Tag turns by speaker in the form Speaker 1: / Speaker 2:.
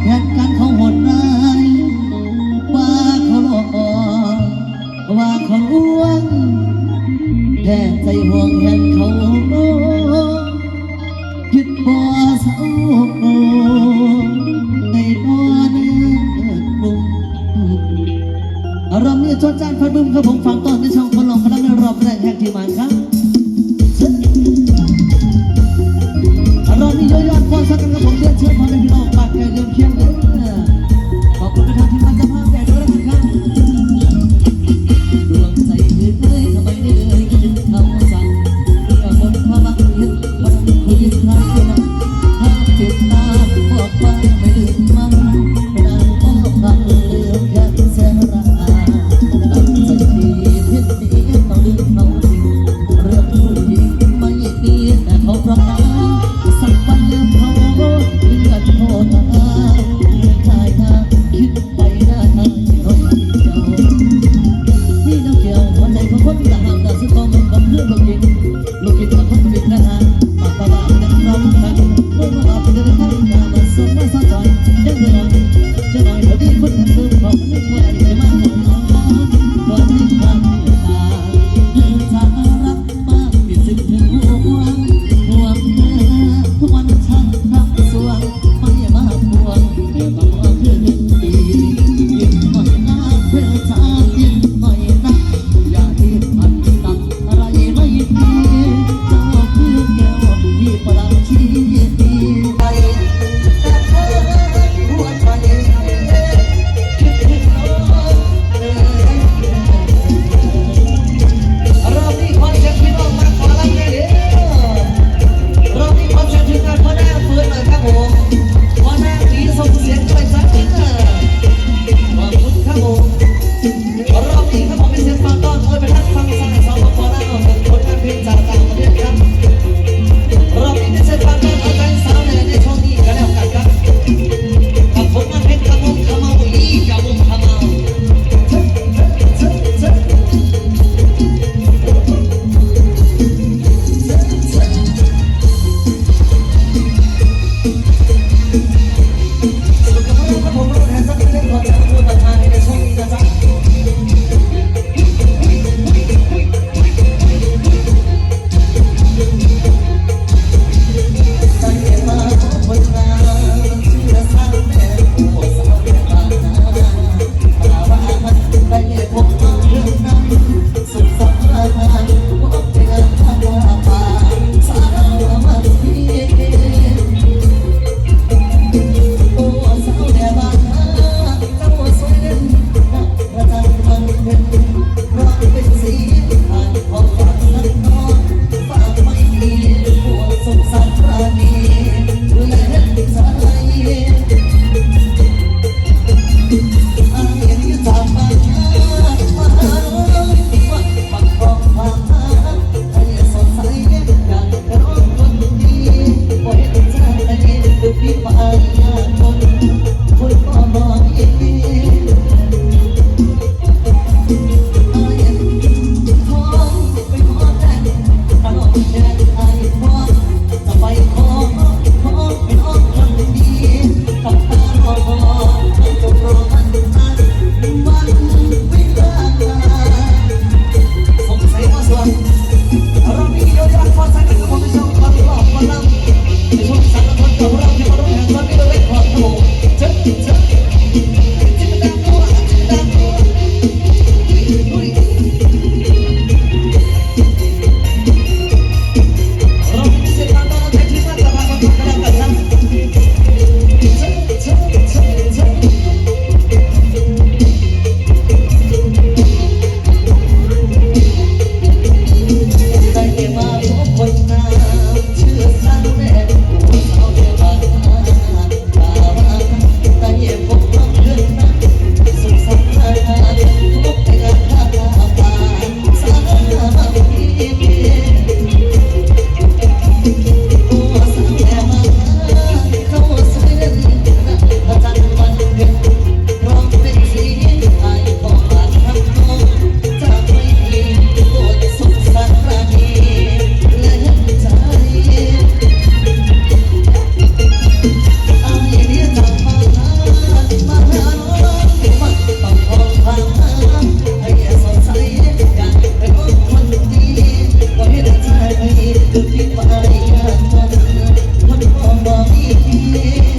Speaker 1: แผนการเขาหดร้ายาเขาหลอกว่าเขาลวงแทนใจห่วงแทนเขาโน้ยึดบ่อเสาโน้ในนอนดินบุ่ราเมื่อจอดจานพัดบุ้มครับผมฟังต้นในช่องคพลองพนักงานรอบแรกแห่งที่มันครับ the people me.